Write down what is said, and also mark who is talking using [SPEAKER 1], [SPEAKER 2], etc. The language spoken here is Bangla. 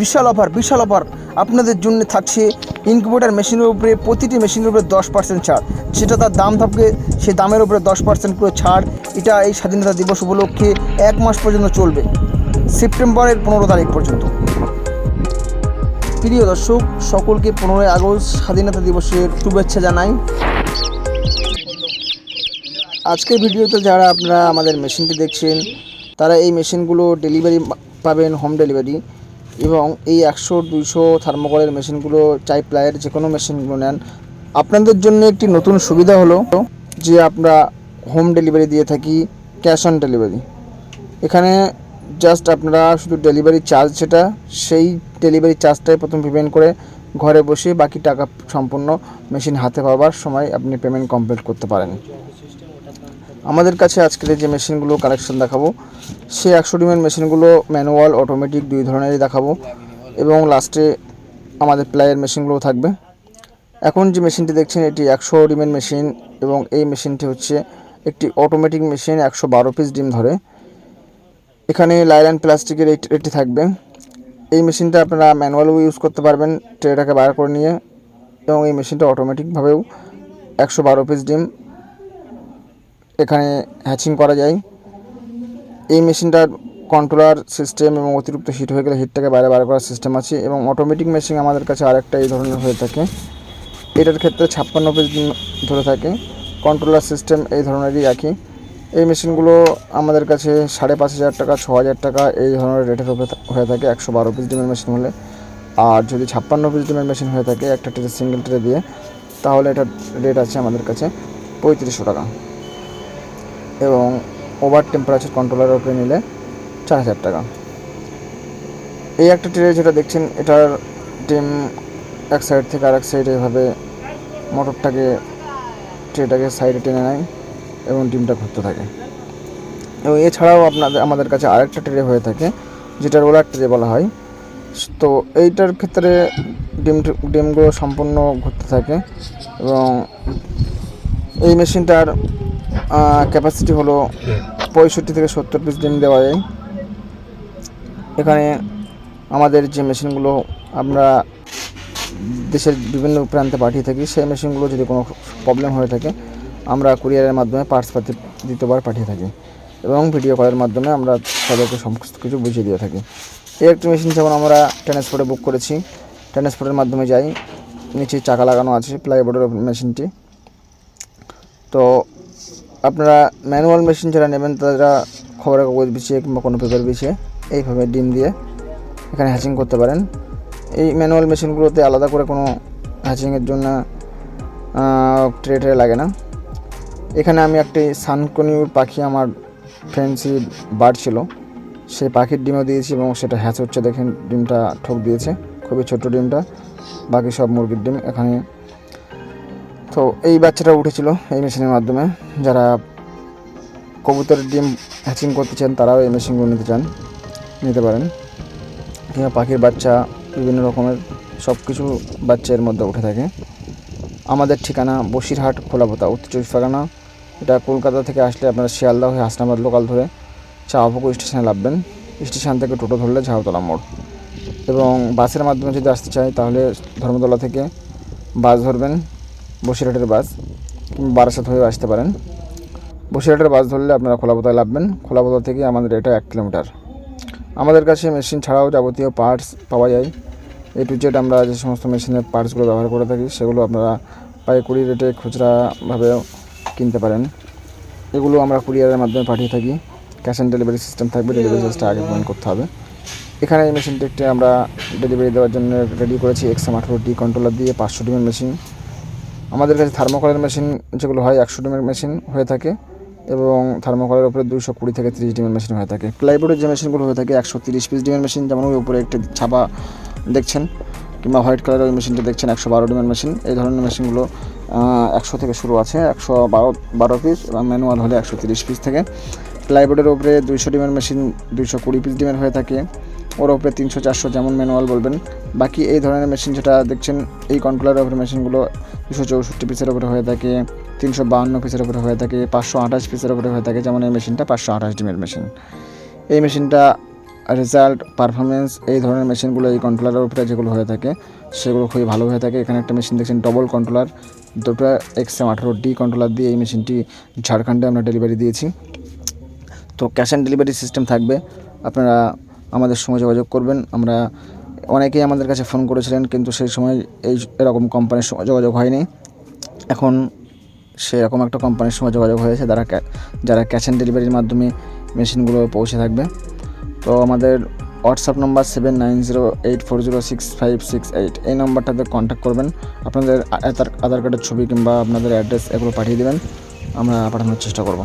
[SPEAKER 1] বিশাল অফার বিশাল অফার আপনাদের জন্য থাকছে ইনকিউবেটার মেশিনের উপরে, প্রতিটি মেশিনের উপরে দশ পার্সেন্ট ছাড়। সেটা তার দাম থাকবে, সেই দামের উপরে দশ পার্সেন্ট করে ছাড়। এটা এই স্বাধীনতা দিবস উপলক্ষে এক মাস পর্যন্ত চলবে, সেপ্টেম্বরের পনেরো তারিখ পর্যন্ত। প্রিয় দর্শক, সকলকে পনেরোই আগস্ট স্বাধীনতা দিবসের শুভেচ্ছা জানাই। আজকের ভিডিওতে যারা আপনারা আমাদের মেশিনটি দেখছেন, তারা এই মেশিনগুলো ডেলিভারি পাবেন হোম ডেলিভারি এবং এই একশো, দুইশো থার্মোকলের মেশিনগুলো চাই প্লায়ের যে কোনো মেশিনগুলো নেন। আপনাদের জন্য একটি নতুন সুবিধা হলো যে আমরা হোম ডেলিভারি দিয়ে থাকি, ক্যাশ অন ডেলিভারি। এখানে জাস্ট আপনারা শুধু ডেলিভারি চার্জ যেটা, সেই ডেলিভারি চার্জটাই প্রথম পেমেন্ট করে ঘরে বসে বাকি টাকা সম্পূর্ণ মেশিন হাতে পাওয়ার সময় আপনি পেমেন্ট কমপ্লিট করতে পারেন। আমাদের কাছে আজকের যে মেশিনগুলো কালেকশন দেখাবো সেই একশো ডিমের মেশিনগুলো ম্যানুয়াল অটোমেটিক দুই ধরনেরই দেখাবো এবং লাস্টে আমাদের প্লাইয়ের মেশিনগুলো থাকবে। এখন যে মেশিনটি দেখছেন, এটি একশো ডিমের মেশিন এবং এই মেশিনটি হচ্ছে একটি অটোমেটিক মেশিন, একশো বারো পিস ডিম ধরে। এখানে লাইলান প্লাস্টিকের ট্রেটি থাকবে। এই মেশিনটা আপনারা ম্যানুয়ালও ইউজ করতে পারবেন ট্রেটাকে বার করে নিয়ে এবং এই মেশিনটা অটোমেটিকভাবেও একশো বারো পিস ডিম এখানে হ্যাচিং করা যায়। এই মেশিনটার কন্ট্রোলার সিস্টেম এবং অতিরিক্ত হিট হয়ে গেলে হিটটাকে বাইরে বার করার সিস্টেম আছে এবং অটোমেটিক মেশিন আমাদের কাছে আরেকটা এই ধরনের হয়ে থাকে। এটার ক্ষেত্রে ছাপ্পান্ন পিস ধরে থাকে। কন্ট্রোলার সিস্টেম এই ধরনেরই রাখি এই মেশিনগুলো আমাদের কাছে সাড়ে পাঁচ হাজার টাকা, ছ হাজার টাকা এই ধরনের রেটের হয়ে থাকে। একশো বারো পিস ডিমের মেশিন হলে। আর যদি ছাপ্পান্ন পিস ডিমের মেশিন হয়ে থাকে, একটা ট্রে সিঙ্গেল ট্রে দিয়ে, তাহলে এটার রেট আছে আমাদের কাছে পঁয়ত্রিশশো টাকা। এবং ওভার টেম্পারেচার কন্ট্রোলারের উপরে নিলে চার হাজার টাকা। এই একটা ট্রে যেটা দেখছেন, এটার ডিম এক সাইড থেকে আরেক সাইডে এভাবে মোটরটাকে, ট্রেটাকে সাইডে টেনে নেয় এবং ডিমটা ঘুরতে থাকে। এবং এছাড়াও আপনাদের, আমাদের কাছে আরেকটা ট্রে হয়ে থাকে যেটা রোলার ট্রে বলা হয়। তো এইটার ক্ষেত্রে ডিম ডিমগুলো সম্পূর্ণ ঘুরতে থাকে এবং এই মেশিনটার ক্যাপাসিটি হলো পঁয়ষট্টি থেকে সত্তর পিস ডিম দেওয়া যায়। এখানে আমাদের যে মেশিনগুলো আমরা দেশের বিভিন্ন প্রান্তে পাঠিয়ে থাকি, সেই মেশিনগুলো যদি কোনো প্রবলেম হয়ে থাকে, আমরা কুরিয়ারের মাধ্যমে পার্টস পাতি দ্বিতীয়বার পাঠিয়ে থাকি এবং ভিডিও কলের মাধ্যমে আমরা তাদেরকে সমস্ত কিছু বুঝিয়ে দিয়ে থাকি। এই একটি মেশিন যেমন আমরা ট্রান্সপোর্টে বুক করেছি ট্রান্সপোর্টের মাধ্যমে যাই, নিচে চাকা লাগানো আছে প্লাইবোর্ডের মেশিনটি তো আপনারা ম্যানুয়াল মেশিন যারা নেবেন, তারা খবরের কাগজ বিছিয়ে কিংবা কোনো পেপার বিছিয়ে এইভাবে ডিম দিয়ে এখানে হ্যাচিং করতে পারেন। এই ম্যানুয়াল মেশিনগুলোতে আলাদা করে কোনো হ্যাচিংয়ের জন্য ট্রে ট্রে লাগে না। এখানে আমি একটি সানকনিউর পাখি আমার ফ্যান্সি বার্ড ছিল। সেই পাখির ডিমও দিয়েছি এবং সেটা হ্যাচ হচ্ছে দেখেন, ডিমটা ঠোক দিয়েছে। খুবই ছোট ডিমটা, বাকি সব মুরগির ডিম এখানে তো এই বাচ্চাটা উঠেছিল এই মেশিনের মাধ্যমে। যারা কবুতরের ডিম হ্যাচিং করতে চান, তারাও এই মেশিনগুলো নিতে চান, নিতে পারেন। কিংবা পাখির বাচ্চা, বিভিন্ন রকমের সব কিছু বাচ্চা এর মধ্যে উঠে থাকে। আমাদের ঠিকানা বসিরহাট, খোলাপোতা, উত্তর চব্বিশ পরগনা। এটা কলকাতা থেকে আসলে আপনারা শিয়ালদা হয়ে হাসনাবাদ লোকাল ধরে চাওয়াপুকুর স্টেশনে নামবেন। স্টেশন থেকে টোটো ধরলে ঝাউতলা মোড়। এবং বাসের মাধ্যমে যদি আসতে চাই, তাহলে ধর্মতলা থেকে বাস ধরবেন। বসিরহাটের বাস বারাসাত হয়েও আসতে পারেন। বসিরহাটের বাস ধরলে আপনারা খোলাপোতায় নামবেন খোলাপোতা থেকে আমাদের এটা এক কিলোমিটার। আমাদের কাছে মেশিন ছাড়াও যাবতীয় পার্টস পাওয়া যায়। এ টু জেড আমরা যে সমস্ত মেশিনের পার্টসগুলো ব্যবহার করে থাকি, সেগুলো আপনারা পাইকারি রেটে খুচরাভাবেও কিনতে পারেন। এগুলো আমরা কুরিয়ারের মাধ্যমে পাঠিয়ে থাকি। ক্যাশ অন ডেলিভারি সিস্টেম থাকবে ডেলিভারি চার্জটা আগে পেমেন্ট করতে হবে। এখানে এই মেশিনটি একটি আমরা ডেলিভারি দেওয়ার জন্য রেডি করেছি এক্সাম আঠারো ডি কন্ট্রোলার দিয়ে, পাঁচশো ডিমের মেশিন আমাদের কাছে থার্মোকলের মেশিন যেগুলো হয়, একশো ডিমের মেশিন হয়ে থাকে এবং থার্মোকলের উপরে দুশো কুড়ি থেকে তিরিশ ডিমের মেশিন হয়ে থাকে। প্লাইবোর্ডের যে মেশিনগুলো হয়ে থাকে, একশো তিরিশ পিস ডিমের মেশিন যেমন ওই উপরে একটি ছাপা দেখছেন কিংবা হোয়াইট কালারের ওই মেশিনটা দেখছেন, একশো বারো ডিমের মেশিন এই ধরনের মেশিনগুলো একশো থেকে শুরু আছে, একশো বারো বারো পিস এবং ম্যানুয়াল হলে একশো তিরিশ পিস থেকে। প্লাইবোর্ডের উপরে দুইশো ডিমের মেশিন দুইশো কুড়ি পিস ডিমের হয়ে থাকে। ওর উপরে তিনশো, চারশো যেমন ম্যানুয়াল বলবেন। বাকি এই ধরনের মেশিন যেটা দেখছেন, এই কন্ট্রোলারের উপরে মেশিনগুলো দুশো চৌষট্টি পিসের উপরে হয়ে থাকে, তিনশো বাহান্ন পিসের উপরে হয়ে থাকে, পাঁচশো আঠাশ পিসের উপরে হয়ে থাকে, যেমন এই মেশিনটা পাঁচশো আঠাশ ডিমের মেশিন এই মেশিনটা রেজাল্ট পারফরমেন্স এই ধরনের মেশিনগুলো এই কন্ট্রোলারের উপরে যেগুলো হয়ে থাকে, সেগুলো খুবই ভালো হয়ে থাকে। এখানে একটা মেশিন দেখছেন ডবল কন্ট্রোলার দুটো এক্স এম আঠারো ডি কন্ট্রোলার দিয়ে এই মেশিনটি ঝাড়খণ্ডে আমরা ডেলিভারি দিয়েছি। তো ক্যাশ অন ডেলিভারি সিস্টেম থাকবে। আপনারা আমাদের সঙ্গে যোগাযোগ করবেন। আমরা অনেকেই আমাদের কাছে ফোন করেছিলেন, কিন্তু সেই সময় এই এরকম কোম্পানির সঙ্গে যোগাযোগ হয়নি। এখন সেরকম একটা কোম্পানির সঙ্গে যোগাযোগ হয়েছে, যারা যারা ক্যাশ অন ডেলিভারির মাধ্যমে মেশিনগুলো পৌঁছে থাকবে। তো আমাদের WhatsApp number seven nine zero eight four zero six five six eight এই নাম্বারটাতে কন্ট্যাক্ট করবেন। আপনাদের আধার আধার কার্ডের ছবি কিংবা আপনাদের অ্যাড্রেস এগুলো পাঠিয়ে দেবেন। আমরা পাঠানোর চেষ্টা করব।